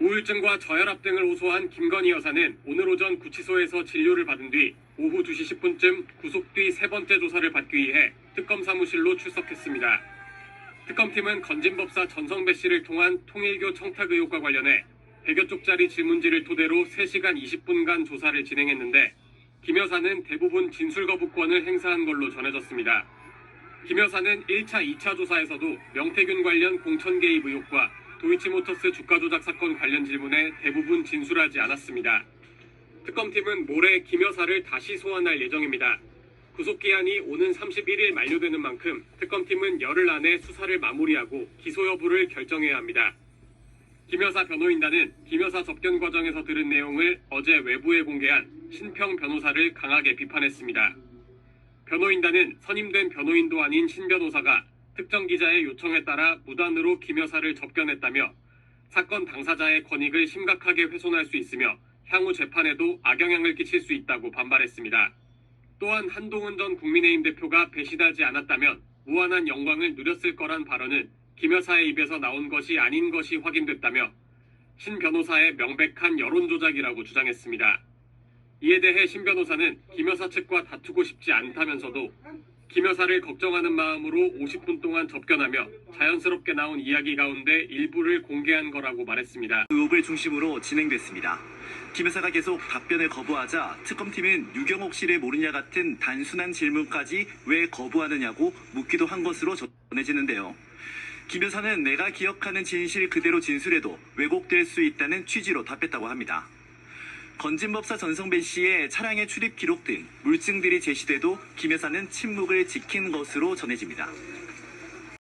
우울증과 저혈압 등을 호소한 김건희 여사는 오늘 오전 구치소에서 진료를 받은 뒤 오후 2시 10분쯤 구속 뒤 세 번째 조사를 받기 위해 특검 사무실로 출석했습니다. 특검팀은 건진법사 전성배 씨를 통한 통일교 청탁 의혹과 관련해 100여 쪽짜리 질문지를 토대로 3시간 20분간 조사를 진행했는데 김 여사는 대부분 진술 거부권을 행사한 걸로 전해졌습니다. 김 여사는 1차, 2차 조사에서도 명태균 관련 공천 개입 의혹과 도이치모터스 주가 조작 사건 관련 질문에 대부분 진술하지 않았습니다. 특검팀은 모레 김 여사를 다시 소환할 예정입니다. 구속기한이 오는 31일 만료되는 만큼 특검팀은 열흘 안에 수사를 마무리하고 기소 여부를 결정해야 합니다. 김 여사 변호인단은 김 여사 접견 과정에서 들은 내용을 어제 외부에 공개한 신평 변호사를 강하게 비판했습니다. 변호인단은 선임된 변호인도 아닌 신 변호사가 특정 기자의 요청에 따라 무단으로 김 여사를 접견했다며 사건 당사자의 권익을 심각하게 훼손할 수 있으며 향후 재판에도 악영향을 끼칠 수 있다고 반발했습니다. 또한 한동훈 전 국민의힘 대표가 배신하지 않았다면 무한한 영광을 누렸을 거란 발언은 김 여사의 입에서 나온 것이 아닌 것이 확인됐다며 신 변호사의 명백한 여론 조작이라고 주장했습니다. 이에 대해 신 변호사는 김 여사 측과 다투고 싶지 않다면서도 김 여사를 걱정하는 마음으로 50분 동안 접견하며 자연스럽게 나온 이야기 가운데 일부를 공개한 거라고 말했습니다. 의혹을 중심으로 진행됐습니다. 김 여사가 계속 답변을 거부하자 특검팀은 유경옥 씨를 모르냐 같은 단순한 질문까지 왜 거부하느냐고 묻기도 한 것으로 전해지는데요. 김 여사는 내가 기억하는 진실 그대로 진술해도 왜곡될 수 있다는 취지로 답했다고 합니다. 건진법사 전성배 씨의 차량의 출입 기록 등 물증들이 제시돼도 김 여사는 침묵을 지킨 것으로 전해집니다.